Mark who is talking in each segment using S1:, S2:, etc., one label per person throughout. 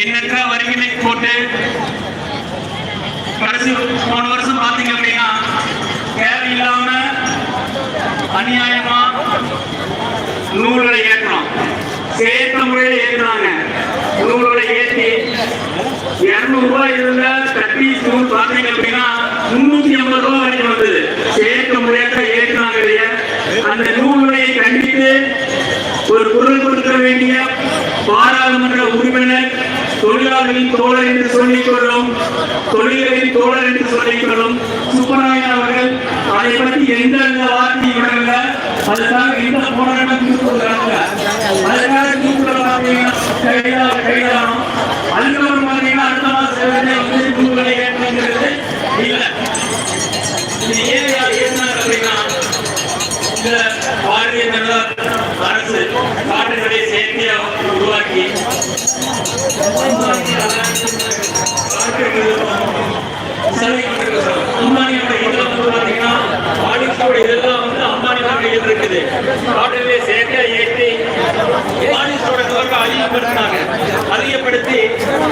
S1: எண்ணற்ற வரிகளை போட்டு கடைசி போன வருஷம் பாத்தீங்க அப்படின்னா தேவையில்லாம அநியாயமா நூல்களை ஏற்றோம். சேர்த்த முறையில ஏற்றுறாங்க நூல்களை ஏற்றி இருநூறு ரூபாய் இருந்த கட்டி நூல் பாத்தீங்க அப்படின்னா முன்னூத்தி ஐம்பது ரூபாய் வரைக்கும் வந்தது. சேர்த்த முறையாக ஏற்றினாங்க இல்லையா? அந்த நூல்களை கண்டித்து ஒரு குரல் கொடுக்க வேண்டிய பாராளுமன்ற உறுப்பினர் தொழிலாளர்களின் தோழர் என்று சொல்லிக் கொள்ளும் தொழில்களின் தோழர் என்று சொல்லிக் கொள்ளும் சுப்பராயன் அவர்கள் அதை பற்றி எந்த வார்த்தையும் வார்த்தை விடல அதுக்காக எந்த போராட்டம் தூக்குறாங்க அதுக்காக தூக்குற பார்த்தீங்கன்னா கைதான கைதானம் அதுக்கப்புறம் பார்த்தீங்கன்னா அடுத்த மாதம் வந்து தூக்குகளை ஏற்றுங்கிறது இல்லை. இது ஏன் ஏறினாங்க அப்படின்னா இந்த பாரதிய ஜனதா அரசு காட்டுகளை செயற்கையாக உருவாக்கி அம்பானியோட இதெல்லாம் வந்து இதெல்லாம் வந்து அம்பானியோட இருக்குது காட்டுகளை செயற்கை ஏற்றி பாலிசோட நுகர்வை அதிகப்படுத்தினாங்க அதிகப்படுத்தி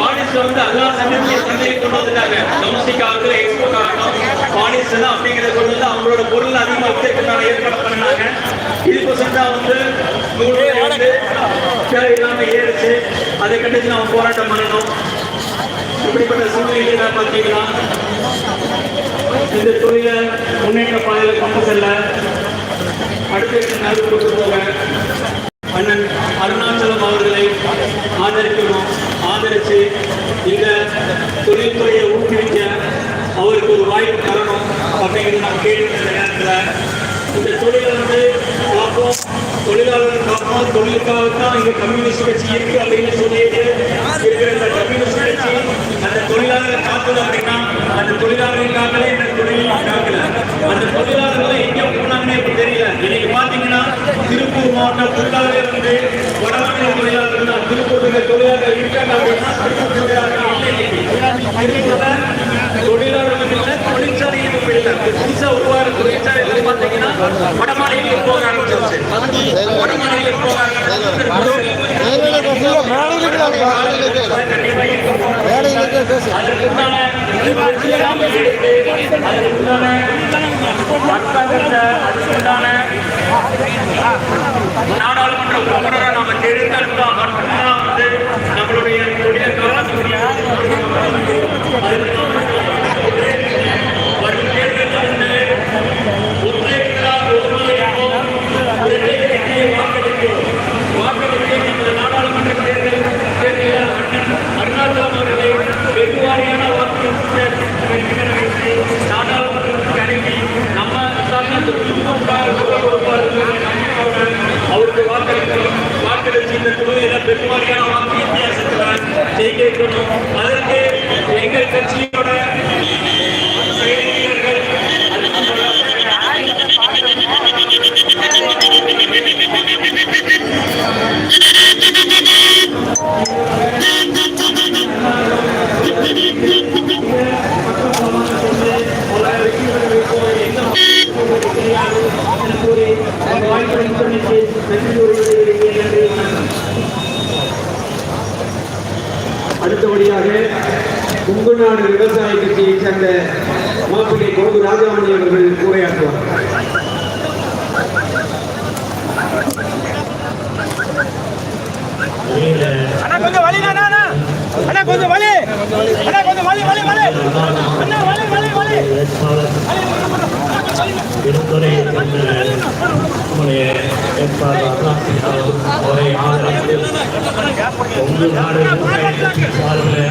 S1: பாலிஸ் வந்து எல்லா சமயத்தையும் சந்தையை கொண்டு வந்துட்டாங்க. டொமஸ்டிக் ஆகட்டும் எக்ஸ்போர்ட் ஆகட்டும் பாலிஸ் அப்படிங்கிறத கொண்டு வந்து அவங்களோட பொருள் அதிகமாக ஏற்பாடு பண்ணாங்க. இதுக்கோசம் தான் வந்து இல்லாம ஏறிச்சு. அதை கண்டிச்சு நம்ம போராட்டம் பண்ணணும். இப்படிப்பட்ட சூழ்நிலையில பார்த்தீங்கன்னா இந்த தொழிலை முன்னேற்ற பாதையில் கொண்டு செல்ல அடுத்த நாள் கொண்டு போக அண்ணன் அருணாச்சலம் அவர்களை ஆதரிக்கணும். ஆதரித்து இந்த தொழில்துறையை ஊக்குவிக்க அவருக்கு ஒரு வாய்ப்பு தரணும் அப்படிங்கிறது நான் கேட்டு நேரத்தில் இந்த தொழிலை வந்து பார்ப்போம். தொழிலாளர் காப்போம் தொழிலுக்காகத்தான் இங்க கம்யூனிஸ்ட் கட்சி இருக்கு அப்படின்னு சொல்லிட்டு இருக்கிற இந்த கம்யூனிஸ்ட் கட்சி அந்த தொழிலாளரை காப்பது அப்படின்னா அந்த தொழிலாளர்களுக்காகவே இந்த தொழிலை காக்கல. அந்த தொழிலாளர்கள் எங்க போனாங்கன்னு இப்ப தெரியல. இன்னைக்கு பாத்தீங்கன்னா திருப்பூர் மாவட்டம் ஃபுல்லாவே வந்து வடமாநில தொழிலாளர்கள் தான். திருப்பூர்ல தொழிலாளர்கள் இருக்காங்க அப்படின்னா திருப்பூர் தொழிலாளர்கள் இல்லை திருப்பூர்ல தொழிற்சாலையும் இப்ப புதுசா தொழிற்சாலைகள் வடமாநிலங்களுக்கு போக ஆரம்பிச்சிருச்சு. வடமாநிலங்களுக்கு போக ஆரம்பிச்சிருச்சு. அதற்குண்டான அதற்குண்டான நாடாளுமன்ற உறுப்பினரை நாம தெரிந்தால் மட்டும்தான் வந்து நம்மளுடைய ஜெயிக்க வைக்கணும் அதற்கு
S2: குங்குநாடு விவசாய கட்சியை சேர்ந்த மாப்பிள்ளை கொழுந்து ராஜாமணி அவர்கள் உரையாற்றுவார்.
S3: அண்ணா கொஞ்சம் வலி அண்ணா கொஞ்சம் வலி. அண்ணா கொஞ்சம் வலி வலி வலி. அண்ணா வலி வலி வலி.
S4: விடுமுறை நம்முடைய வேட்பாளர் அவரை நாடு சார்பில்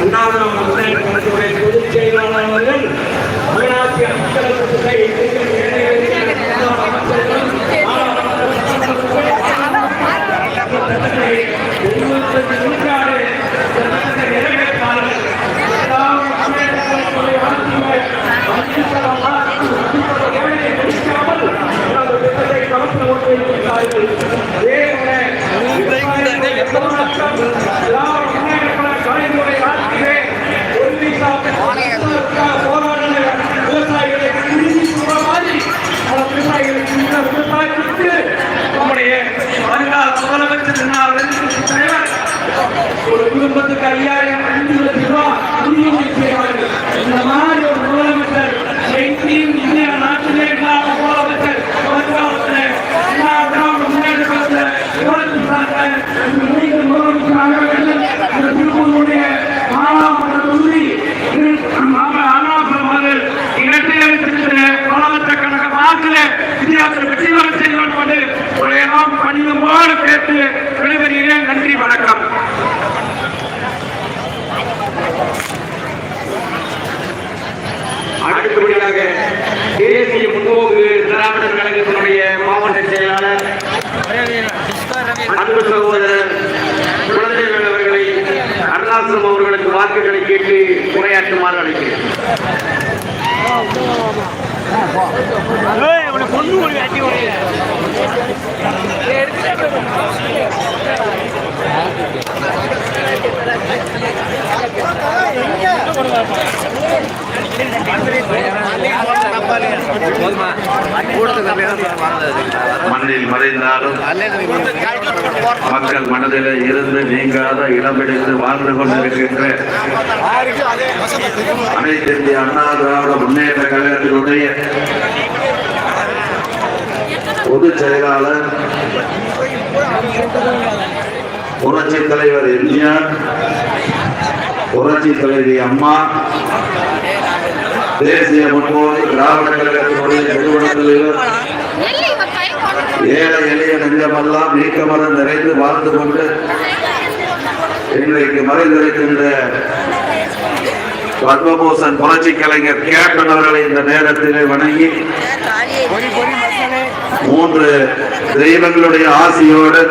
S2: அண்ணாவிரம் மக்கள் கழகத்துடைய பொதுச் செயலாளர் அவர்கள்
S3: ஊராட்சி
S5: அலுவலகத்துறை நூற்றாண்டு மக்கள் மனதில் இருந்து நீங்காத இடம் பிடித்து வாழ்ந்து கொண்டிருக்கின்ற அனைத்து இந்திய அண்ணா திராவிட முன்னேற்ற கழகத்தினுடைய பொதுச் செயலாளர் புரட்சி தலைவர் எம்ஜிஆர் புரட்சி தலைவி அம்மா தேசிய முன்னோடி திராவிட கழகத்தினுடைய நிறுவன தலைவர் ஏழை எளிய நெஞ்சமெல்லாம் நீக்கமரம் நிறைந்து வாழ்ந்து கொண்டு இன்றைக்கு மறைந்திருக்கின்ற பத்மபூஷன் புரட்சி கலைஞர் கேப்டன் அவர்களை இந்த நேரத்திலே வணங்கி மூன்று தெய்வங்களுடைய ஆசியோடு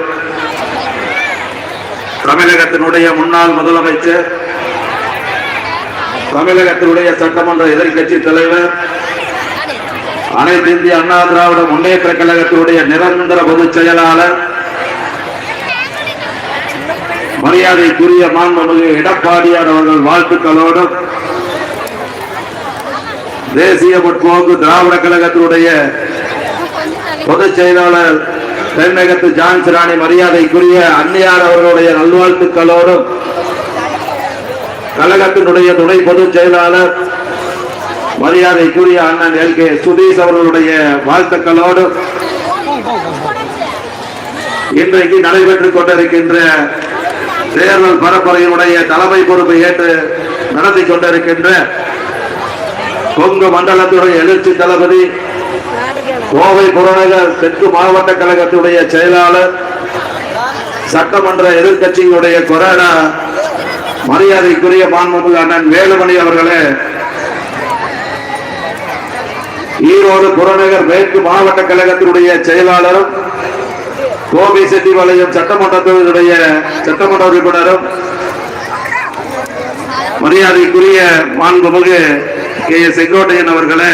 S5: தமிழகத்தினுடைய முன்னாள் முதலமைச்சர் தமிழகத்தினுடைய சட்டமன்ற எதிர்க்கட்சி தலைவர் அனைத்து இந்திய அண்ணா திராவிட முன்னேற்ற கழகத்தினுடைய நிரந்தர பொதுச் செயலாளர் மரியாதைக்குரிய மாண்புமிகு எடப்பாடியார் அவர்கள் வாழ்த்துக்களோடும் தேசிய முற்போக்கு திராவிட கழகத்தினுடைய பொதுச் செயலாளர் தென்னகத்து ஜான்ஸ் ராணி மரியாதைக்குரிய அன்னியார் அவர்களுடைய நல்வாழ்த்துக்களோடும் கழகத்தினுடைய துணை பொதுச் செயலாளர் மரியாதைக்குரிய அண்ணன் எல் கே சுதீஷ் அவர்களுடைய வாழ்த்துக்களோடு இன்றைக்கு நடைபெற்றுக் கொண்டிருக்கின்ற தேர்தல் பரப்புரையினுடைய தலைமை பொறுப்பை ஏற்று நடத்தி கொண்டிருக்கின்ற கொங்கு மண்டலத்துடைய எழுச்சி தளபதி கோவை புறநகர் தெற்கு மாவட்ட கழகத்துடைய செயலாளர் சட்டமன்ற எதிர்கட்சியினுடைய கொரோனா மரியாதைக்குரிய மாண்புமிகு அண்ணன் வேலுமணி அவர்களே ஈரோடு புறநகர் மேற்கு மாவட்ட கழகத்தினுடைய செயலாளரும் கோபி செட்டிபாளையம் சட்டமன்றத்தினுடைய சட்டமன்ற உறுப்பினரும் மரியாதைக்குரிய மாண்புமிகு கே எஸ் செங்கோட்டையன் அவர்களே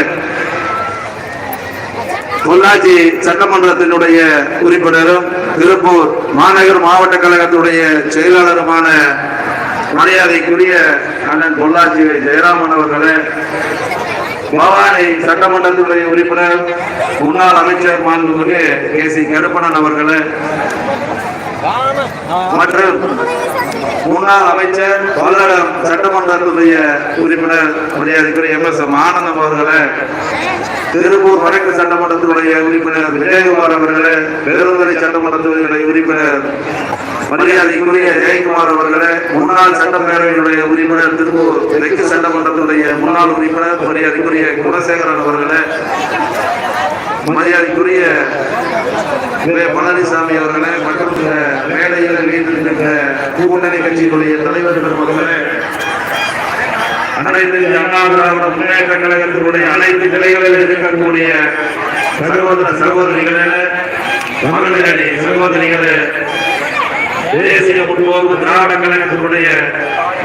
S5: பொள்ளாச்சி சட்டமன்றத்தினுடைய உறுப்பினரும் திருப்பூர் மாநகர் மாவட்ட கழகத்துடைய செயலாளருமான மரியாதைக்குரிய அண்ணன் பொள்ளாச்சி ஜெயராமன் அவர்களே பவானி சட்டமன்றத்துடைய உறுப்பினர் முன்னாள் அமைச்சர் மாண்புமிகு கே சி கருப்பணன் அவர்களே. மற்றும் முன்னாள் அமைச்சர் பல்லடம் சட்டமன்றத்துடைய உறுப்பினர் மரியாதைக்குரிய எம் எஸ் ஆனந்தம் அவர்களே. திருப்பூர் வடக்கு சட்டமன்றத்துடைய உறுப்பினர் விஜயகுமார் அவர்களே. பெருந்துறை சட்டமன்றத்துடைய உறுப்பினர் மரியாதைக்குரிய ஜெயக்குமார் அவர்களே முன்னாள் சட்டப்பேரவையினுடைய உறுப்பினர் திருப்பூர் தெற்கு சட்டமன்றத்துடைய முன்னாள் உறுப்பினர் மரியாதைக்குரிய குணசேகரன் அவர்களே மரியாதைக்குரிய பழனிசாமி அவர்களே மற்றும் மேடையில் வீட்டிருக்கின்ற கூட்டணி கட்சியினுடைய தலைவர்கள் அவர்களே அனைத்து அண்ணா திராவிட முன்னேற்ற கழகத்தினுடைய அனைத்து நிலைகளில் இருக்கக்கூடிய சகோதர சகோதரிகளே மகளிரணி சகோதரிகளே தேசிய முற்போக்கு திராவிட கழகத்தினுடைய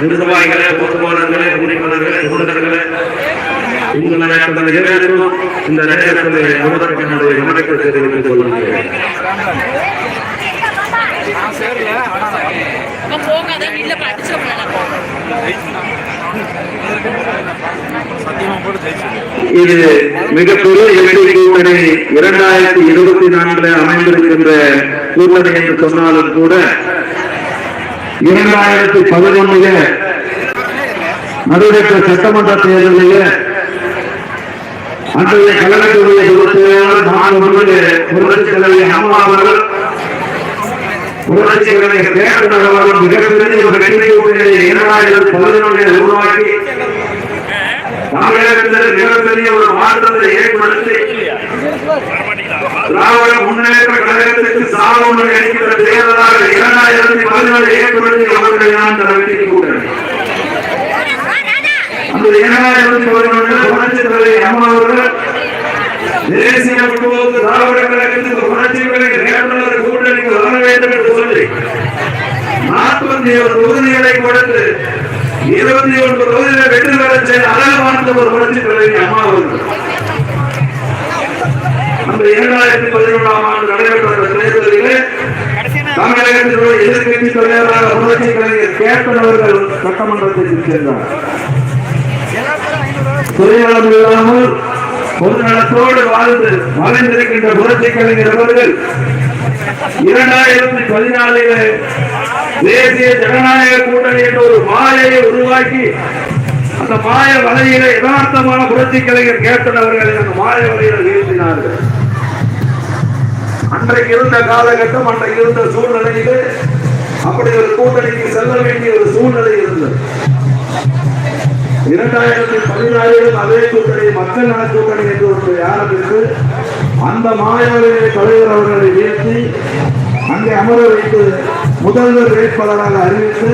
S5: நிர்வாகிகளே பொதுவாளர்களே உறுப்பினர்களே குழுதர்களே உங்களை கடந்த ஏழைக்கும் இந்த நேரத்தில் முதற்கனுடைய வணக்கத்தை தெரிவித்துக் கொள்கிறேன். இது மிகப்பெரிய எல்லை கூட்டணி இரண்டாயிரத்தி இருபத்தி நான்கு அமைந்திருக்கின்ற கூட்டணி என்று சொன்னாலும் கூட இரண்டாயிரத்தி பதினொன்னுல நடைபெற்ற சட்டமன்ற தேர்தலில் அன்றைய கழகத்துடைய பொறுப்பாளர் நான் அம்மா அவர்கள் புரட்சித் தலைவர் கேப்டன் அவர்கள் மிகப்பெரிய ஒரு வெற்றி இரண்டாயிரத்தி பதினொன்றில் உருவாக்கி தமிழகத்தில் மிகப்பெரிய ஒரு மாற்றத்தை ஏற்படுத்தி திராவிட முன்னேற்ற கழகத்திற்கு சாதனை அளிக்கிற தேர்தலாக இரண்டாயிரத்தி பதினாறு ஏற்படுத்தி அவர்கள் நான் வெற்றி கூட்டணி அந்த இரண்டாயிரத்தி பதினொன்று புரட்சி தலைவர் அம்மா தேசிய முற்போக்கு திராவிட கழகத்துக்கு புரட்சி வேட்பாளர் கூட்டணிக்கு வர வேண்டும் என்று சொல்லி நாற்பத்தி ஒரு தொகுதிகளை கொடுத்து இருபத்தி ஒன்று தொகுதிகளை வெற்றி பெற செய்த அழகு ஒரு புரட்சி தலைவி அம்மா அவர்கள். அந்த இரண்டாயிரத்தி பதினொன்றாம் ஆண்டு நடைபெற்ற தேர்தலிலே தமிழகத்தினுடைய எதிர்கட்சி தலைவராக புரட்சி கலைஞர் கேப்டன் அவர்கள் சட்டமன்றத்திற்கு சென்றார் சுயநலம் இல்லாமல் பொதுநலத்தோடு வாழ்ந்து வாழ்ந்திருக்கின்ற புரட்சி கலைஞர் அவர்கள் இரண்டாயிரத்தி பதினாலிலே தேசிய ஜனநாயக கூட்டணி என்ற ஒரு மாயையை உருவாக்கி அந்த மாய வலையில யதார்த்தமான புரட்சி கலைஞர் கேப்டன் அவர்களை அந்த மாய வலையில வீழ்த்தினார்கள். அன்றைக்கு இருந்த காலகட்டம் அன்றைக்கு இருந்த சூழ்நிலையிலே அப்படி ஒரு கூட்டணிக்கு செல்ல வேண்டிய ஒரு சூழ்நிலை இருந்தது. இரண்டாயிரத்தி பதினாறிலும் அதே கூட்டணி மக்கள் நல கூட்டணி என்று ஒரு ஆரம்பித்து அந்த மாயாவிலே தலைவர் அவர்களை வீழ்த்தி அங்கே அமர வைத்து முதல்வர் வேட்பாளராக அறிவித்து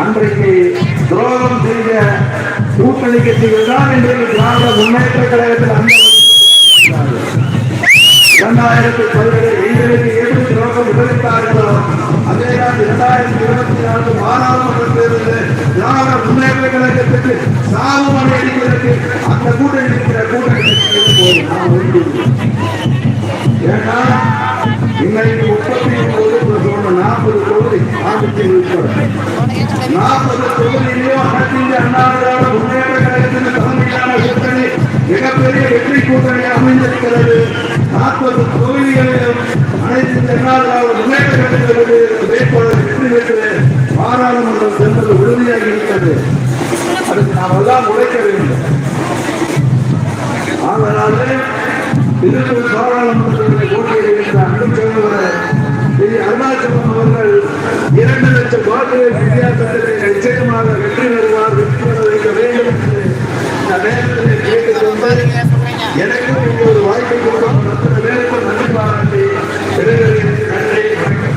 S5: அன்றைக்கு துரோகம் செய்த கூட்டணி கட்சிகள் தான் இன்றைக்கு திராவிட முன்னேற்ற கழகத்தில் அந்த இரண்டாயிரத்தி பதினேழு எங்களுக்கு எப்படி துரோகம் அதே அதேதான் இரண்டாயிரத்தி இருபத்தி நான்கு பாராளுமன்ற தேர்தலில் திராவிட முன்னேற்ற கழகத்துக்கு சாபம் அளிப்பதற்கு அந்த கூட்டணி இருக்கிற கூட்டணி நான் ஒதுக்கிடுவேன். ஏன்னா இன்னைக்கு முப்பத்தி ஒன்பது பிளஸ் ஒன்று நாற்பது தொகுதி ஆண்டுக்கு உட்பட நாற்பது தொகுதியிலையும் அனைத்து அண்ணா மிகப்பெரிய வெற்றி கூட்டணி அமைந்திருக்கிறது. நாற்பது தொகுதிகளிலும் அனைத்து இந்திய முன்னேற்ற கழகத்திற்கு வேட்பாளர் வெற்றி பெற்று பாராளுமன்றம் சென்றது உறுதியாக இருக்கிறது. அதுக்கு நாம் எல்லாம் உழைக்க வேண்டும். ஆதலாலே திருப்பூர் பாராளுமன்றத்தில் போட்டியிடுகின்ற அன்பு சகோதரர் திரு அருணாச்சலம் அவர்கள் இரண்டு லட்சம் வாக்குகள் வித்தியாசத்தில் நிச்சயமாக வெற்றி பெறுவார் வெற்றி பெற வைக்க வேண்டும் என்று எனக்கும் இங்கு ஒரு கொடுக்கும் நன்றி பாராட்டி
S1: நன்றி